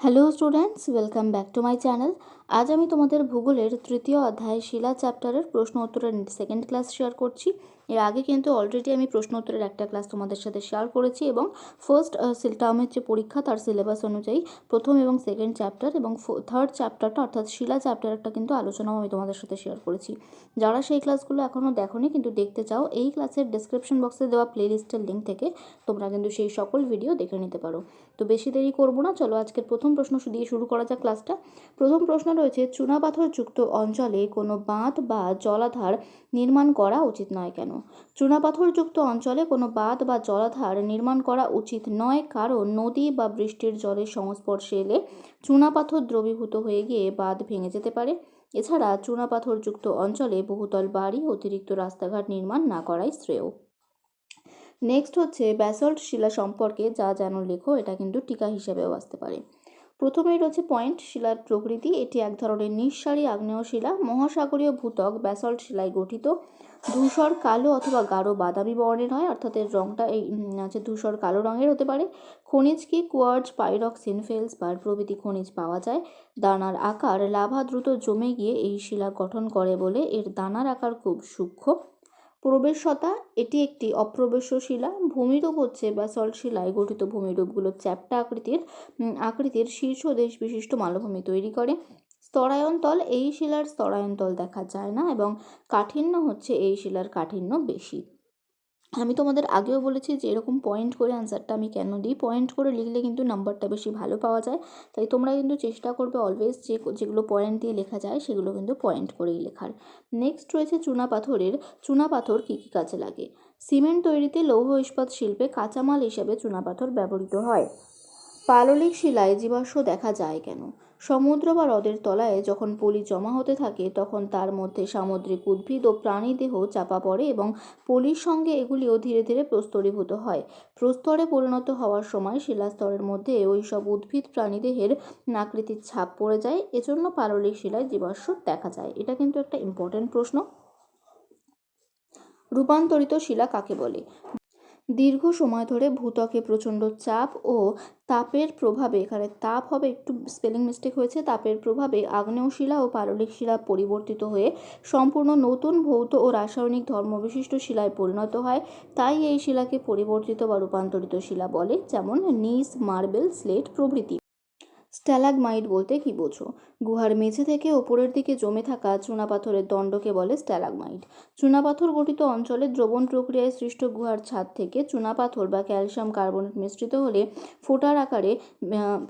Hello students welcome back to my channel আজ আমি তোমাদের ভূগোলের তৃতীয় অধ্যায় শিলা চ্যাপ্টারের প্রশ্ন উত্তরের সেকেন্ড ক্লাস শেয়ার করছি। এর আগে কিন্তু অলরেডি আমি প্রশ্ন উত্তরের একটা ক্লাস তোমাদের সাথে শেয়ার করেছি এবং ফার্স্ট টার্মের যে পরীক্ষা তার সিলেবাস অনুযায়ী প্রথম এবং সেকেন্ড চ্যাপ্টার এবং থার্ড চ্যাপ্টারটা অর্থাৎ শিলা চ্যাপ্টারটা কিন্তু আলোচনাও আমি তোমাদের সাথে শেয়ার করেছি। যারা সেই ক্লাসগুলো এখনও দেখোনি কিন্তু দেখতে চাও, এই ক্লাসের ডিসক্রিপশন বক্সে দেওয়া প্লেলিস্টের লিঙ্ক থেকে তোমরা কিন্তু সেই সকল ভিডিও দেখে নিতে পারো। তো বেশি দেরি করব না, চলো আজকের প্রথম প্রশ্ন দিয়ে শুরু করা যাক ক্লাসটা প্রথম প্রশ্ন রয়েছে, চুনাপাথরযুক্ত অঞ্চলে কোনো বাঁধ বা জলাধার নির্মাণ করা উচিত নয় কেন? চুনাপাথরযুক্ত অঞ্চলে কোনো বাঁধ বা জলাধার নির্মাণ করা উচিত নয়, কারণ নদী বা বৃষ্টির জলের সংস্পর্শে এলে চুনাপাথর দ্রবীভূত হয়ে গিয়ে বাঁধ ভেঙে যেতে পারে। এছাড়া চুনাপাথরযুক্ত অঞ্চলে বহুতল বাড়ি, অতিরিক্ত রাস্তাঘাট নির্মাণ না করাই শ্রেয়। নেক্সট হচ্ছে ব্যাসল্ট শিলা সম্পর্কে যা যেন লেখো, এটা কিন্তু টিকা হিসেবেও আসতে পারে। প্রথমেই রয়েছে পয়েন্ট শিলার প্রকৃতি, এটি এক ধরনের নিঃসারী আগ্নেয় শিলা। মহাসাগরীয় ভূতক ব্যাসল্ট শিলায় গঠিত। ধূসর, কালো অথবা গাঢ় বাদামি বর্ণের হয়, অর্থাৎ এর রঙটা এই আছে ধূসর, কালো রঙের হতে পারে। খনিজ কি? কোয়ার্জ পাইরক্সিন ফেলসবার প্রভৃতি খনিজ পাওয়া যায়। দানার আকার, লাভা দ্রুত জমে গিয়ে এই শিলা গঠন করে বলে এর দানার আকার খুব সূক্ষ্ম। প্রবেশতা, এটি একটি অপ্রবেশ্য শিলা। ভূমিরূপ হচ্ছে ব্যাসল্ট শিলায় গঠিত ভূমিরূপগুলো চ্যাপ্টা আকৃতির আকৃতির শীর্ষ দেশ বিশিষ্ট মালভূমি তৈরি করে। স্তরায়ন্তল, এই শিলার স্তরায়ন্তল দেখা যায় না এবং কাঠিন্য হচ্ছে এই শিলার কাঠিন্য বেশি। আমি তোমাদের আগেও বলেছি যে এরকম পয়েন্ট করে অ্যান্সারটা আমি কেন দিই? পয়েন্ট করে লিখলে কিন্তু নাম্বারটা বেশি ভালো পাওয়া যায়। তাই তোমরা কিন্তু চেষ্টা করবে অলওয়েজ যে যেগুলো পয়েন্ট দিয়ে লেখা যায় সেগুলো কিন্তু পয়েন্ট করেই লেখার। নেক্সট রয়েছে চুনা পাথরের। চুনা পাথর কী কী কাজে লাগে? সিমেন্ট তৈরিতে লৌহ ইস্পাত শিল্পে কাঁচামাল হিসেবে চুনাপাথর ব্যবহৃত হয়। পাললিক শিলায় জীবাশ্ম দেখা যায় কেন? সমুদ্র বা হ্রদের তলায় যখন পলি জমা হতে থাকে, তখন তার মধ্যে সামুদ্রিক উদ্ভিদ ও প্রাণীদেহ চাপা পড়ে এবং পলির সঙ্গে এগুলিও ধীরে ধীরে প্রস্তরীভূত হয়। প্রস্তরে পরিণত হওয়ার সময় শিলাস্তরের মধ্যে ওই সব উদ্ভিদ প্রাণীদেহের নাকৃতির ছাপ পড়ে যায়। এজন্য পাললিক শিলায় জীবাশ্ম দেখা যায়। এটা কিন্তু একটা ইম্পর্টেন্ট প্রশ্ন। রূপান্তরিত শিলা কাকে বলে? দীর্ঘ সময় ধরে ভূত্বকে প্রচণ্ড চাপ ও তাপের প্রভাবে, এখানে তাপ হবে, একটু স্পেলিং মিস্টেক হয়েছে, তাপের প্রভাবে আগ্নেয় শিলা ও পারলিক শিলা পরিবর্তিত হয়ে সম্পূর্ণ নতুন ভৌত ও রাসায়নিক ধর্মবিশিষ্ট শিলায় পরিণত হয়। তাই এই শিলাকে পরিবর্তিত বা রূপান্তরিত শিলা বলে, যেমন নিস, মার্বেল, স্লেট প্রভৃতি। স্ট্যালাগমাইট বলতে কি বোঝো? গুহার মেঝে থেকে ওপরের দিকে জমে থাকা চুনাপাথরের দণ্ডকে বলে স্ট্যালাগমাইট চুনাপাথর গঠিত অঞ্চলে দ্রবণ প্রক্রিয়ায় সৃষ্ট গুহার ছাদ থেকে চুনাপাথর বা ক্যালসিয়াম কার্বনেট মিশ্রিত হলে ফোটার আকারে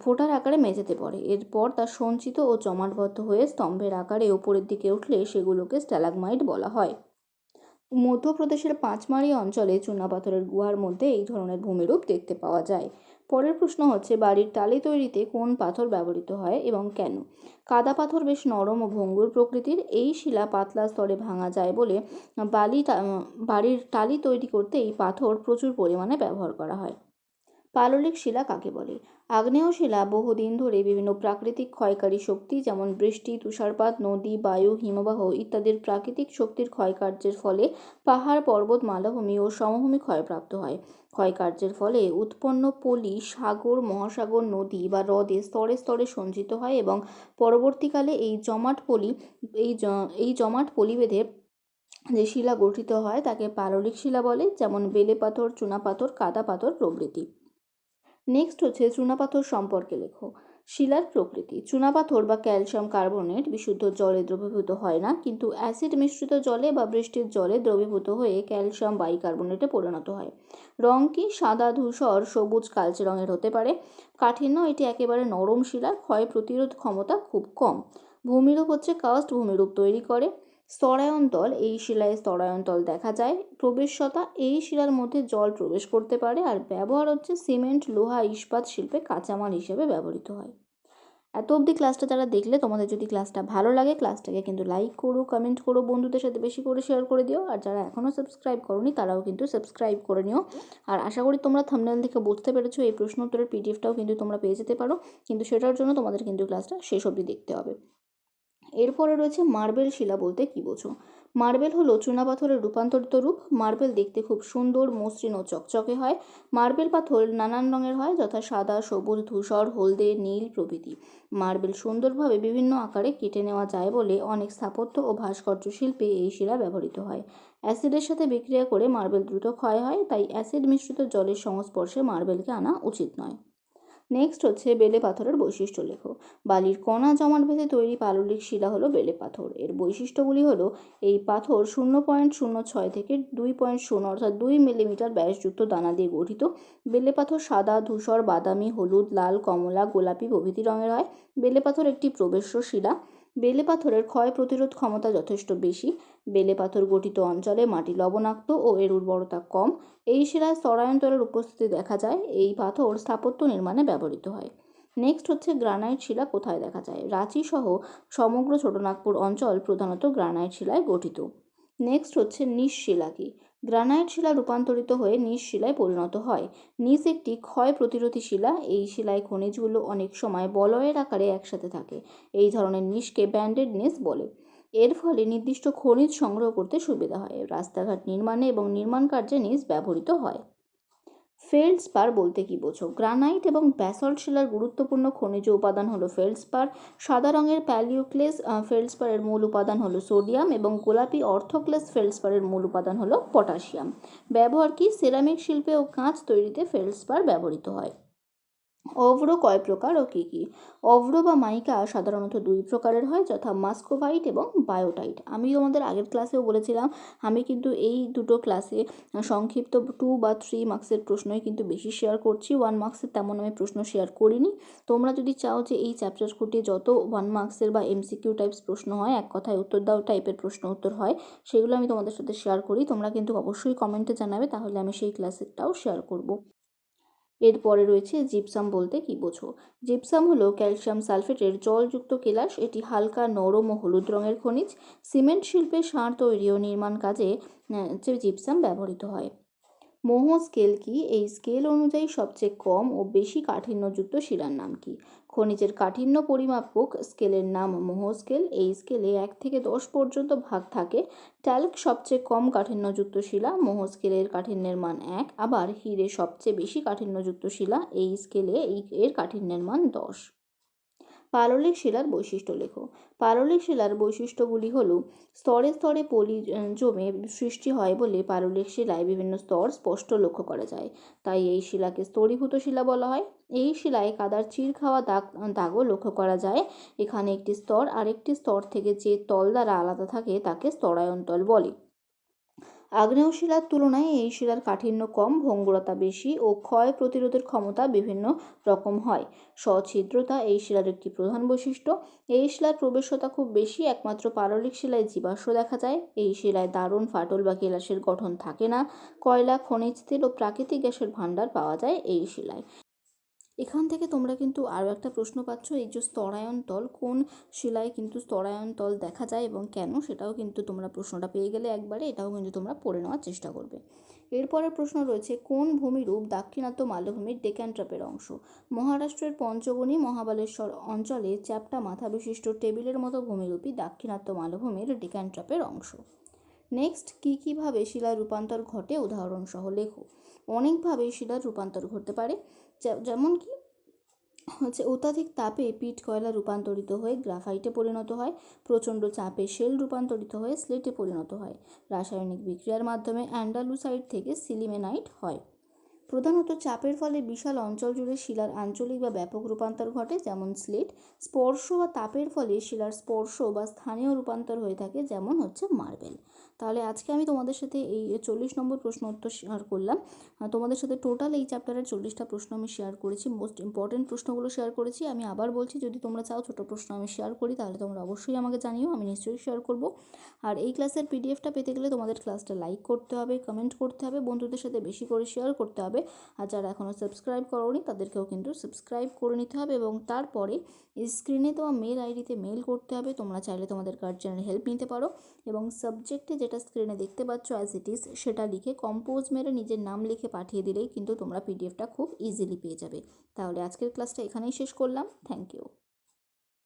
ফোটার আকারে মেঝেতে পড়ে। এরপর তা সঞ্চিত ও জমাটবদ্ধ হয়ে স্তম্ভের আকারে ওপরের দিকে উঠলে সেগুলোকে স্ট্যালাগমাইট বলা হয়। মধ্যপ্রদেশের পাঁচমারি অঞ্চলে চুনাপাথরের গুহার মধ্যে এই ধরনের ভূমিরূপ দেখতে পাওয়া যায়। পরের প্রশ্ন হচ্ছে, বাড়ির টালি তৈরিতে কোন পাথর ব্যবহৃত হয় এবং কেন? কাদা পাথর বেশ নরম ও ভঙ্গুর প্রকৃতির, এই শিলা পাতলা স্তরে ভাঙা যায় বলে বালি বাড়ির টালি তৈরি করতে এই পাথর প্রচুর পরিমাণে ব্যবহার করা হয়। পাললিক শিলা কাকে বলে? আগ্নেয় শিলা বহুদিন ধরে বিভিন্ন প্রাকৃতিক ক্ষয়কারী শক্তি, যেমন বৃষ্টি, তুষারপাত, নদী, বায়ু, হিমবাহ ইত্যাদির প্রাকৃতিক শক্তির ক্ষয়কার্যের ফলে পাহাড়, পর্বত, মালভূমি ও সমভূমি ক্ষয়প্রাপ্ত হয়। ক্ষয়কার্যের ফলে উৎপন্ন পলি, সাগর, মহাসাগর, নদী বা হ্রদে স্তরে স্তরে সঞ্চিত হয় এবং পরবর্তীকালে এই জমাট পলি, এই এই জমাট পলি বেঁধে যে শিলা গঠিত হয়, তাকে পাললিক শিলা বলে, যেমন বেলে পাথর চুনাপাথর কাদা পাথর প্রভৃতি। নেক্সট হচ্ছে চুনাপাথর সম্পর্কে লেখো। শিলার প্রকৃতি। চুনাপাথর বা ক্যালসিয়াম কার্বনেট বিশুদ্ধ জলে দ্রবীভূত হয় না, কিন্তু অ্যাসিড মিশ্রিত জলে বা বৃষ্টির জলে দ্রবীভূত হয়ে ক্যালসিয়াম বাইকার্বনেটে পরিণত হয়। রং কি? সাদা, ধূসর, সবুজ, কালচে রঙের হতে পারে। কাঠিন্য, এটি একেবারে নরম শিলা ক্ষয় প্রতিরোধ ক্ষমতা খুব কম। ভূমিরূপ হচ্ছে কাস্ট, ভূমিরূপ তৈরি করে। স্তরায়ন্তল, এই শিলায় স্তরায়ন্তল দেখা যায়। প্রবেশতা এই শিলার মধ্যে জল প্রবেশ করতে পারে আর ব্যবহার হচ্ছে সিমেন্ট, লোহা, ইস্পাত শিল্পে কাঁচামাল হিসেবে ব্যবহৃত হয়। এত অবধি ক্লাসটা যারা দেখলে, তোমাদের যদি ক্লাসটা ভালো লাগে, ক্লাসটাকে কিন্তু লাইক করো, কমেন্ট করো, বন্ধুদের সাথে বেশি করে শেয়ার করে দিও। আর যারা এখনও সাবস্ক্রাইব করনি, তারাও কিন্তু সাবস্ক্রাইব করে নিও। আর আশা করি তোমরা থামনেল থেকে বুঝতে পেরেছ, এই প্রশ্ন উত্তরের পিডিএফটাও কিন্তু তোমরা পেয়ে যেতে পারো। কিন্তু সেটার জন্য তোমাদের কিন্তু ক্লাসটা শেষ অবধি দেখতে হবে। এরপরে রয়েছে মার্বেল শিলা বলতে কী বোঝো? মার্বেল হলো চুনাপাথরের রূপান্তরিত রূপ। মার্বেল দেখতে খুব সুন্দর, মসৃণ ও চকচকে হয়। মার্বেল পাথর নানান রঙের হয়, যথা সাদা, সবুজ, ধূসর, হলদে, নীল প্রভৃতি। মার্বেল সুন্দরভাবে বিভিন্ন আকারে কেটে নেওয়া যায় বলে অনেক স্থাপত্য ও ভাস্কর্য শিল্পে এই শিলা ব্যবহৃত হয়। অ্যাসিডের সাথে বিক্রিয়া করে মার্বেল দ্রুত ক্ষয় হয়, তাই অ্যাসিড মিশ্রিত জলের সংস্পর্শে মার্বেলকে আনা উচিত নয়। নেক্সট হচ্ছে বেলে পাথরের বৈশিষ্ট্য লেখ। বালির কণা জমাট বেঁধে তৈরি পাললিক শিলা হলো বেলে পাথর। এর বৈশিষ্ট্যগুলি হলো, এই পাথর শূন্য পয়েন্ট শূন্য ছয় থেকে দুই পয়েন্ট শূন্য অর্থাৎ দুই মিলিমিটার ব্যাসযুক্ত দানা দিয়ে গঠিত। বেলে পাথর সাদা, ধূসর, বাদামি, হলুদ, লাল, কমলা, গোলাপি প্রভৃতি রঙের হয়। বেলে পাথর একটি প্রবেশ্য শিলা। বেলে পাথরের ক্ষয় প্রতিরোধ ক্ষমতা যথেষ্ট বেশি। বেলে পাথর গঠিত অঞ্চলে মাটি লবণাক্ত ও এর উর্বরতা কম। এই শিলায় স্তরায়ন্তরের উপস্থিতি দেখা যায়। এই পাথর স্থাপত্য নির্মাণে ব্যবহৃত হয়। নেক্সট হচ্ছে গ্রানাইট শিলা কোথায় দেখা যায়? রাঁচি সহ সমগ্র ছোটনাগপুর অঞ্চল প্রধানত গ্রানাইট শিলায় গঠিত। নেক্সট হচ্ছে নিস শিলা কি? গ্রানাইট শিলা রূপান্তরিত হয়ে নিজ শিলায় পরিণত হয়। নিজ একটি ক্ষয় প্রতিরোধী শিলা, এই শিলায় খনিজগুলো অনেক সময় বলয়ের আকারে একসাথে থাকে, এই ধরনের নিসকে ব্যান্ডেড নিস বলে। এর ফলে নির্দিষ্ট খনিজ সংগ্রহ করতে সুবিধা হয়। রাস্তাঘাট নির্মাণে এবং নির্মাণ কার্যে নিস ব্যবহৃত হয়। ফেল্ডস্পার বলতে কি বোঝো? গ্রানাইট এবং ব্যাসল্ট শিলার গুরুত্বপূর্ণ খনিজ উপাদান হলো ফেল্ডস্পার সাদা রঙের প্যালিওক্লেস ফেল্ডস্পারের মূল উপাদান হলো সোডিয়াম এবং গোলাপি অর্থোক্লেস ফেল্ডস্পারের মূল উপাদান হলো পটাশিয়াম। ব্যবহার কি? সেরামিক শিল্পে ও কাঁচ তৈরিতে ফেল্ডস্পার ব্যবহৃত হয়। অভ্র কয় প্রকার ও কী কী? অভ্র বা মাইকা সাধারণত দুই প্রকারের হয়, যথা মাস্কোভাইট এবং বায়োটাইট। আমি তোমাদের আগের ক্লাসেও বলেছিলাম, আমি কিন্তু এই দুটো ক্লাসে সংক্ষিপ্ত টু বা থ্রি মার্কসের প্রশ্নই কিন্তু বেশি শেয়ার করছি। ওয়ান মার্কসের তেমন আমি প্রশ্ন শেয়ার করিনি। তোমরা যদি চাও যে এই চ্যাপ্টার খুঁটিয়ে যত ওয়ান মার্কসের বা এমসিকিউ টাইপস প্রশ্ন হয়, এক কথায় উত্তর দাও টাইপের প্রশ্ন উত্তর হয়, সেগুলো আমি তোমাদের সাথে শেয়ার করি। তোমরা কিন্তু অবশ্যই কমেন্টে জানাবে, তাহলে আমি সেই ক্লাসেরটাও শেয়ার করব। এরপরে রয়েছে জিপসাম বলতে কি বোঝো? জিপসাম হলো ক্যালসিয়াম সালফেটের জলযুক্ত কেলাস, এটি হালকা নরম ও হলুদ রঙের খনিজ সিমেন্ট শিল্পে সার তৈরি ও নির্মাণ কাজে জিপসাম ব্যবহৃত হয়। মোহ স্কেল কি? এই স্কেল অনুযায়ী সবচেয়ে কম ও বেশি কাঠিন্যযুক্ত শিলার নাম কি? খনিজের কাঠিন্য পরিমাপক স্কেলের নাম মোহ স্কেল। এই স্কেলে এক থেকে দশ পর্যন্ত ভাগ থাকে। ট্যাল্ক সবচেয়ে কম কাঠিন্যযুক্ত শিলা, মোহ স্কেলের কাঠিন্যের মান এক। আবার হিরে সবচেয়ে বেশি কাঠিন্যযুক্ত শিলা, এই স্কেলে এই এর কাঠিন্যের মান দশ। পাললিক শিলার বৈশিষ্ট্য লেখো। পাললিক শিলার বৈশিষ্ট্যগুলি হল, স্তরে স্তরে পলি জমে সৃষ্টি হয় বলে পাললিক শিলায় বিভিন্ন স্তর স্পষ্ট লক্ষ্য করা যায়। তাই এই শিলাকে স্তরীভূত শিলা বলা হয়। এই শিলায় কাদার চির খাওয়া দাগ, দাগও লক্ষ্য করা যায়। এখানে একটি স্তর আরেকটি স্তর থেকে যে তল দ্বারা আলাদা থাকে তাকে স্তরায়ন্তল বলে। আগ্নেয় শিলার তুলনায় এই শিলার কাঠিন্য কম, ভঙ্গুরতা বেশি ও ক্ষয় প্রতিরোধের ক্ষমতা বিভিন্ন রকম হয়। সছিদ্রতা এই শিলার একটি প্রধান বৈশিষ্ট্য। এই শিলার প্রবেশতা খুব বেশি, একমাত্র পাললিক শিলায় জীবাশ্ম দেখা যায়। এই শিলায় দারুণ ফাটল বা কেলাসের গঠন থাকে না। কয়লা, খনিজ, তেল ও প্রাকৃতিক গ্যাসের ভাণ্ডার পাওয়া যায় এই শিলায়। এখান থেকে তোমরা কিন্তু আরও একটা প্রশ্ন পাচ্ছ, এই যে স্তরায়ন তল, কোন শিলায় কিন্তু স্তরায়ন তল দেখা যায় এবং কেন? সেটাও কিন্তু তোমরা প্রশ্নটা পেয়ে গেলে একবারে, এটাও কিন্তু তোমরা পড়ে নেওয়ার চেষ্টা করবে। এরপরের প্রশ্ন রয়েছে, কোন ভূমিরূপ দাক্ষিণাত্য মালভূমির ডেক্যান্ট্রাপের অংশ? মহারাষ্ট্রের পঞ্চগণী মহাবালেশ্বর অঞ্চলে চ্যাপ্টা মাথা বিশিষ্ট টেবিলের মতো ভূমিরূপী দাক্ষিণাত্য মালভূমির ডেক্যান্ট্রাপের অংশ। নেক্সট, কী কীভাবে শিলার রূপান্তর ঘটে? উদাহরণসহ লেখো। অনেকভাবে শিলার রূপান্তর ঘটতে পারে। যেমন কি হচ্ছে অত্যাধিক তাপে পিট কয়লা রূপান্তরিত হয়ে গ্রাফাইটে পরিণত হয়, প্রচণ্ড চাপে শেল রূপান্তরিত হয়ে স্লেটে পরিণত হয়। রাসায়নিক বিক্রিয়ার মাধ্যমে অ্যান্ডালুসাইড থেকে সিলিমেনাইট হয়। প্রধানত চাপের ফলে বিশাল অঞ্চল জুড়ে শিলার আঞ্চলিক বা ব্যাপক রূপান্তর ঘটে, যেমন স্লেট, স্পর্শ বা তাপের ফলে শিলার স্পর্শ বা স্থানীয় রূপান্তর হয়ে থাকে, যেমন হচ্ছে মার্বেল। তাহলে আজকে আমি তোমাদের সাথে এই চল্লিশ নম্বর প্রশ্ন উত্তর শেয়ার করলাম। তোমাদের সাথে টোটাল এই চ্যাপ্টারের চল্লিশটা প্রশ্ন আমি শেয়ার করেছি। মোস্ট ইম্পর্টেন্ট প্রশ্নগুলো শেয়ার করেছি। আমি আবার বলছি, যদি তোমরা চাও ছোটো প্রশ্ন আমি শেয়ার করি, তাহলে তোমরা অবশ্যই আমাকে জানিও, আমি নিশ্চয়ই শেয়ার করব। আর এই ক্লাসের পিডিএফটা পেতে গেলে তোমাদের ক্লাসটা লাইক করতে হবে কমেন্ট করতে হবে, বন্ধুদের সাথে বেশি করে শেয়ার করতে হবে। আর যারা এখনও সাবস্ক্রাইব করোনি, তাদেরকেও কিন্তু সাবস্ক্রাইব করে নিতে হবে এবং তারপরে স্ক্রিনে তোমার মেল আইডিতে মেল করতে হবে। তোমরা চাইলে তোমাদের গার্জিয়ানের হেল্প নিতে পারো। এবং সাবজেক্টে যেটা স্ক্রিনে দেখতে পাচ্ছ অ্যাজ ইট ইজ সেটা লিখে কম্পোজ মেরে নিজের নাম লিখে পাঠিয়ে দিলেই কিন্তু তোমরা পিডিএফটা খুব ইজিলি পেয়ে যাবে। তাহলে আজকের ক্লাসটা এখানেই শেষ করলাম। Thank you